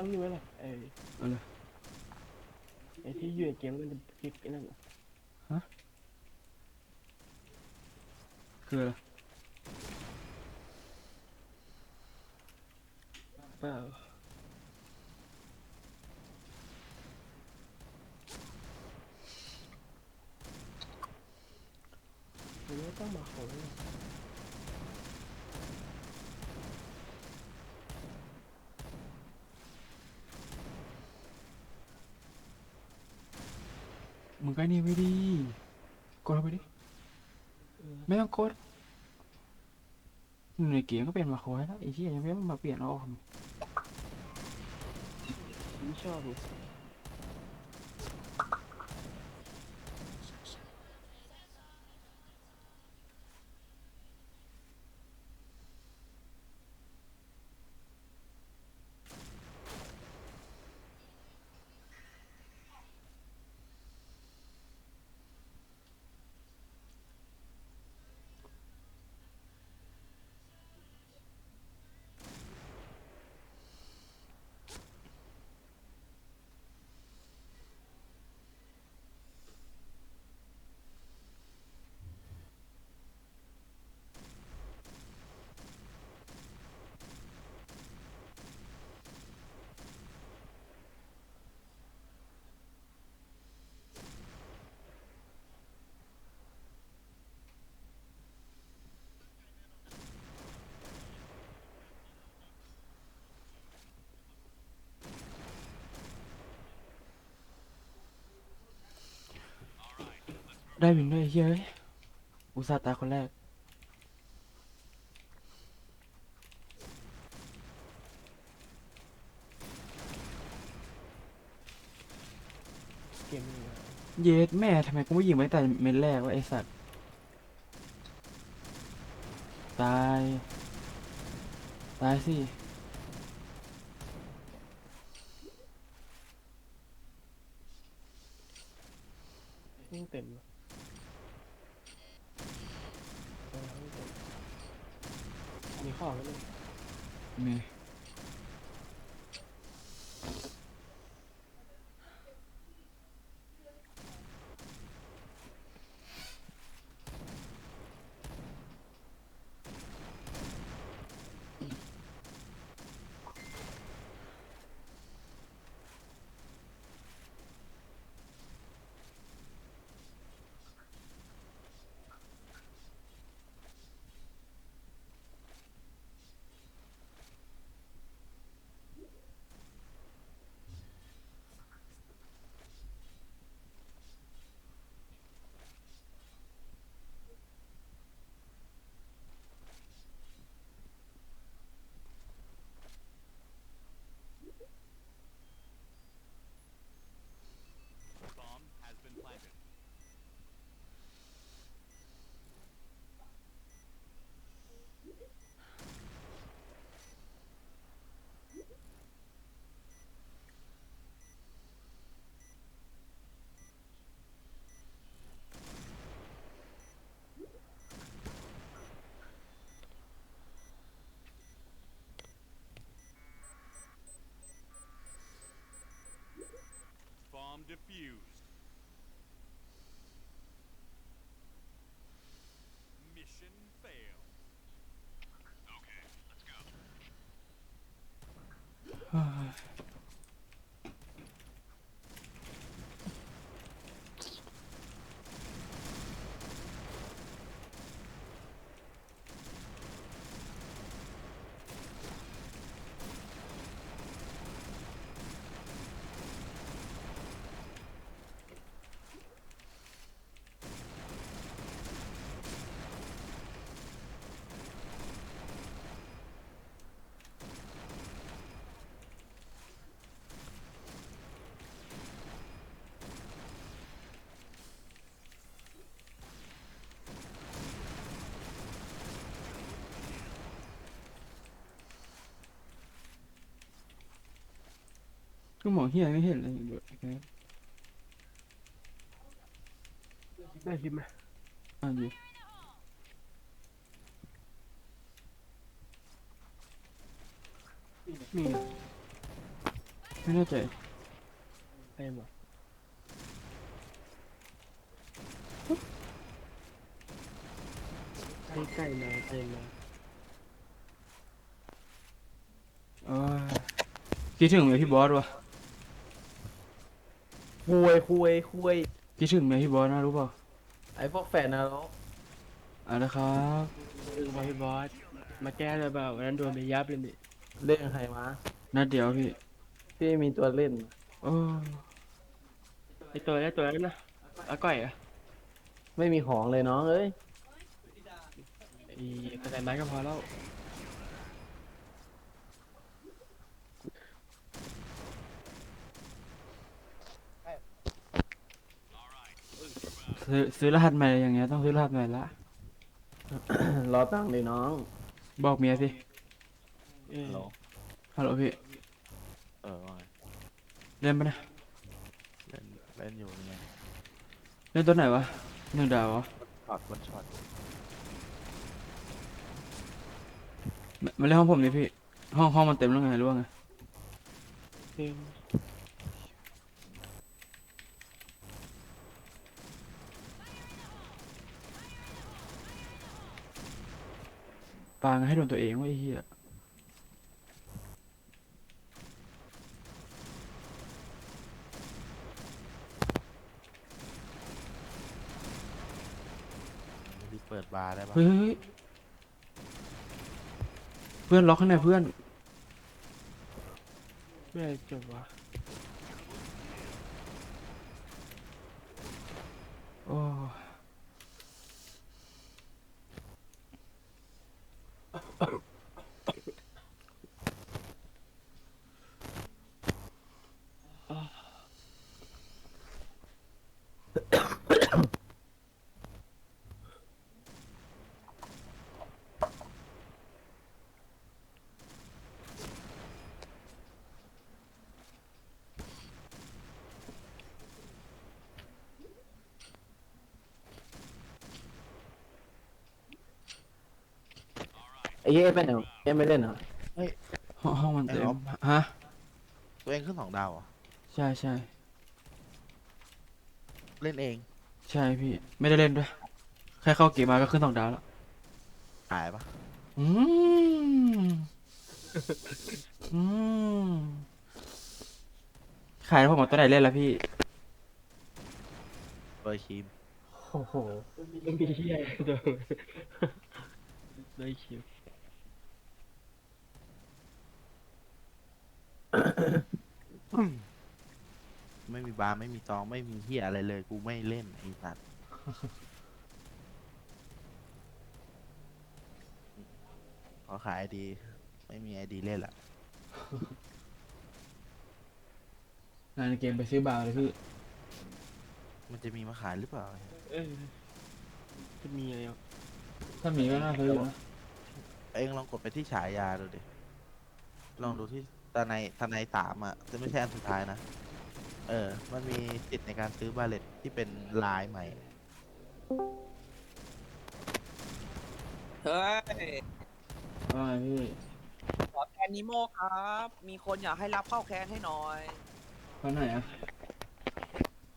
ตั้งอยู่ไว้เลยไอ้เอาเลย ไอ้ที่อยู่ในเกมมันจะคลิปไอ้นั่นน่ะคืออะไรเปล่ามันไม่ต้องมาของเลย มึงก็นี่ไม่ดีกดเข้าไปดิ ไม่ต้องกดอยู่ในเกมก็เป็นมาโคยแล้วไอ้ที่ยังไม่ต้องมาเปลี่ยนเอาออกทำไมไม่ชอบเลย ได้วินด้วยเฮ้ยอุตส่าห์ตายคนแรก เกมนี้เย็ดแม่ทำไมกูไม่ยิงไว้แต่เม็ดแรกวะไอสัตว์ ตาย ตายสิ ยิ่งเต็มเลยเออยิ่งเต็มมี ข้อแล้วมั้ confused. Mission failed. Okay, let's go. Ah. ก็หมองเฮียไม่เห็นเลยอยู่ด้วยแค่ได้คลิปไหมอ่านดิมีนะไม่แน่ใจเต็มเหรอใกล้ใกล้ๆมาใกล้มาเออคิดถึงเมียพี่บอสวะ คุยคุยคุยคิดถึงเมียพี่บอสนะรู้เปล่าไอ้พวกแฟนนะแล้วเอะนะครับดึงมาพี่บอส มาแก้เลยเปล่าวันนั้นโดนไปยับเลยนี่เล่นใครมานัดเดียวพี่พี่มีตัวเล่นโอ้ไอตัวนี้ตัวนั้นนะอาก้อยเหรอะไม่มีของเลยน้องเอ้ยไอ้กระต่ายไม้ก็พอแล้ว ซื้อซื้อรหัสใหม่อย่างเงี้ยต้องซื้อรหัสใหม่ละ รอตั้งเลยน้องบอกเมียสิเออฮัลโหลพี่เออว่าไงเล่นปะเนี่ยเล่นเล่นอยู่ไงเล่นตัวไหนวะหนึ่งดาวเหรอช็อตวันช็อตมามาเล่นห้องผมดิพี่ ห้องห้องมันเต็มแล้วไงรู้ว่าไง เต็ม ปางให้โดนตัวเองวะไอ้เหี้ยรีบเปิดบาร์ได้ปะเฮ้ยเฮ้ยเฮ้ยเพื่อนล็อกข้างในเพื่อนไม่ได้จบวะ อ้เย่ไปไหนเย่ไม่เล่นเหรอห้องห้องมันเต็มฮะ ตัวเองขึ้นสองดาวเหรอใช่ใช่ เล่นเองใช่พี่ ไม่ได้เล่นด้วย แค่เข้าเกมมาก็ขึ้นสองดาวแล้ว หายปะอืม อืม ขายแล้วผมเอาตัวไหนเล่นละพี่เปิดครีมโอ้โหไม่มีเฮียตัวได้คิว ไม่มี บาร์ไม่มีตองไม่มีเฮียอะไรเลย กูไม่เล่นไอ้สัตว์ขอขายไอดี ไม่มีไอดีเล่นละงานในเกมไปซื้อบาร์เลยพี่มันจะมีมาขายหรือเปล่า เออจะมีอะไรอะถ้ามีก็น่าซื้ออยู่นะเองลองกดไปที่ฉายาดูดิ ลองดูที่ตาในตาในสามอะ จะไม่ใช่อันสุดท้ายนะ เออ มันมีสิทธิ์ในการซื้อบาเลตที่เป็นลายใหม่ เฮ้ยว่าไงพี่ขอแคนนิโมครับ มีคนอยากให้รับเข้าแคนให้หน่อย คนไหนอะ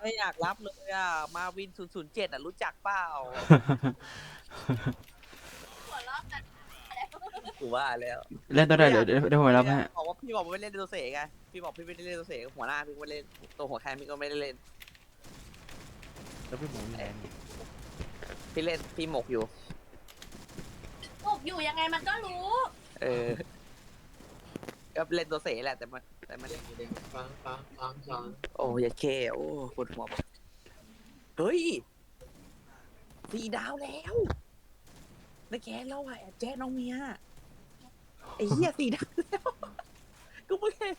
ไม่อยากรับเลยอะ มาวิน 007 อะ รู้จักเปล่า กูว่าแล้วเล่นตัวไหนเดี๋ยวเดี๋ยวเดี๋ยวผมไปรับให้บอกว่าพี่บอกว่าไม่เล่นตัวเสกไงพี่บอกพี่ไม่ได้เล่นตัวเสกหัวหน้าพี่ไม่เล่นตัวหัวแคนพี่ก็ไม่ได้เล่น แล้วพี่หมูอยู่ไหนนี่พี่เล่นพี่หมกอยู่ ปลุกอยู่ยังไงมันก็รู้ เออก็เล่นตัวเสกแหละแต่มันแต่มันเล่นอยู่เล่นฟังฟังฟังฟังโอ้ยาเคโอ้ปวดหัวเฮ้ยสี่ดาวแล้วนักแกเราอะแอบแจ้น้องเมียไอ้เหี้ยสี่ดาวแล้ว กูไม่เห็น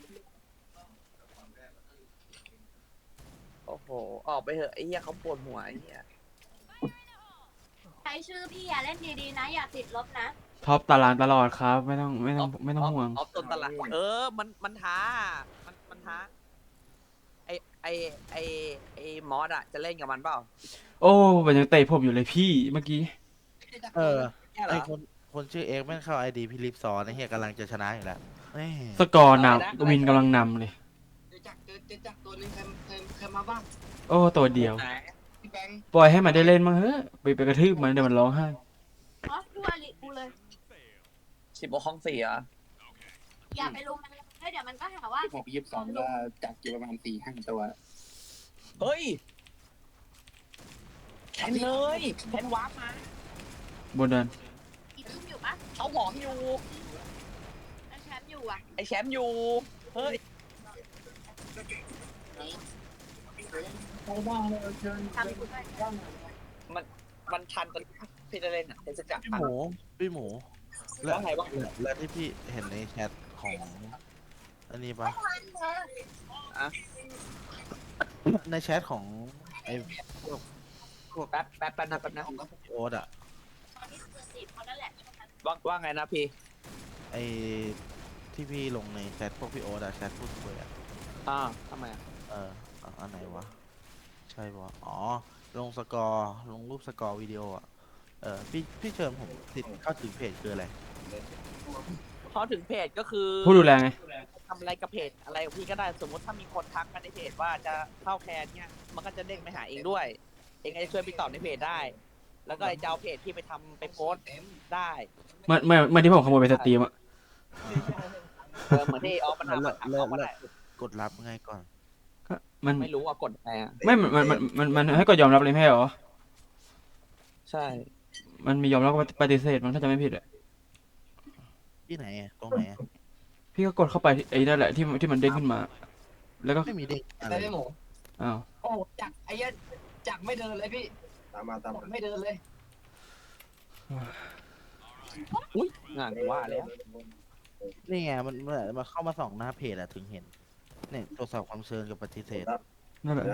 โอ้โห ออกไปเถอะไอ้เหี้ยเขาปวดหัวไอ้เหี้ยใช้ชื่อพี่อย่าเล่นดีๆนะ อย่าติดลบนะ ท็อปตารางตลอดครับ ไม่ต้องไม่ต้องไม่ต้องห่วง ออฟต้นตลาดเออ มันมันท้า มันมันท้า ไอไอไอไอมอสอะจะเล่นกับมันเปล่าโอ้มันยังเตะผมอยู่เลยพี่เมื่อกี้ เออ เนี่ยเหรไออคน คนชื่อเอ็กแม่งเข้าไอดีพี่ลิฟซอนไอเฮียกำลังจะชนะอยู่แล้วแม่สกอร์นอะไรนะำวินกำลังนำเลยอเจจักรตัวหนึงเคยเคยเคยมาบ้างโอ้ตัวเดียว ไหนพี่แบงค์ปล่อยให้มันได้เล่นมั้งเฮ้ยไปไปกระทืบมันเดี๋ยวมันร้องไห้ อ๋อดูอลิกูเลย สิบห้องสี่เหรออย่าไปลุมมันเลยเฮ้ยเดี๋ยวมันก็หาว่า ผมยี่สิบสองก็จักรอยู่ประมาณสี่ห้าตัวเฮ้ยแคนเลยแคนวาร์ปมาบนดันอีตุ้มอยู่ ปะเขาหอมอยู่แล้วแชมป์อยู่อะไอแชมป์อยู่เฮ้ยทำกูด้วยมันทันตอนพี่จะเล่นอะเทศจักรพี่หมูพี่หมู แล้วว่าไงวะแล้วแล้วที่พี่เห็นในแชทของอันนี้ปะในแชทของไอ้พวกแป๊บแป๊บแป๊บนะแป๊บนะพี่โอ๊ตอะ ตอนนี้คือสี่คนนั่นแหละช่ วงนั้นว่าว่าไงนะพี่ ไอ้ที่พี่ลงในแชทพวกพี่โอ๊ตอะแชทพูดคุยอะอ่าทำไมอะเอออะอันไหนวะ ใช่ปะอ๋อ ลงสกอร์ลงรูปสกอร์วิดีโออะเออพี่พี่เชิญผมติดเข้าถึงเพจคืออะไร พอถึงเพจก็คือผู้ดูแลไง ทำอะไรกับเพจอะไรของพี่ก็ได้สมมติถ้ามีคนทักมาในเพจว่าจะเข้าแคนเนี่ยมันก็จะเด้งไปหาเองด้วย เองก็จะช่วยพี่ตอบในเพจได้ แล้วก็ไอ้จะเอาเพจที่ไปทำไปโพสต์ได้เมื่อเมื่อเมื่อที่ผมขโมยไปสตรีมอะเออเหมือนที่ออฟมันทำแล้อะวแล้วเอามาแล้วได้กดรับไงก่อน ก็มันไม่รู้ว่ากดไงอะไม่มันมันมันมันมันให้กดยอมรับเลยไม่ใช่เหรอ ใช่ มันมียอมรับกับปฏิเสธมันถ้าจะไม่ผิดอะที่ไหนอะตรงไหนอะพี่ก็กดเข้าไปที่ไอ้นั่นแหละที่มันที่มันเด้งขึ้นมา แล้วก็ไม่มีเด้งอะไรได้ไหมหมูอ้าวโอ้จักรไอ้เหี้ยจักรไม่เดินเลยพี่ ตามมาตามไม่เดินเลยงานว่าแล้วนี่ไงมันมันมาเข้ามาส่องหน้าเพจอะถึงเห็นเนี่ยตรวจสอบความเชิญกับปฏิเสธนั่นแหละ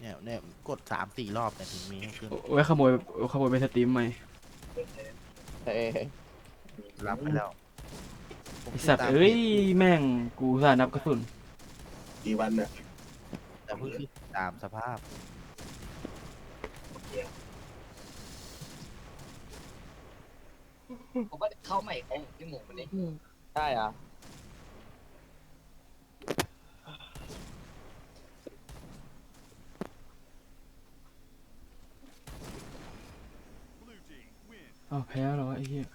เนี่ยเนี่ยกดสามสี่รอบเนี่ยถึงมีให้ขึ้นไว้ขโมยขโมยไปสตรีมใหม่เอ้ยรับไปแล้วผมไอติดสัตว์ตามเอ้ยพจแม่งกูอุตสาห์นับกระสุนกี่วันเนี่ยแต่เพิ่งติดตามสภาพ ผมว่าเข้าใหม่ของพี่หมูวันนี้ใช่เหรอะ Blue team win. อ้าวแพ้แล้วเหรอวะไอ้เหี้ย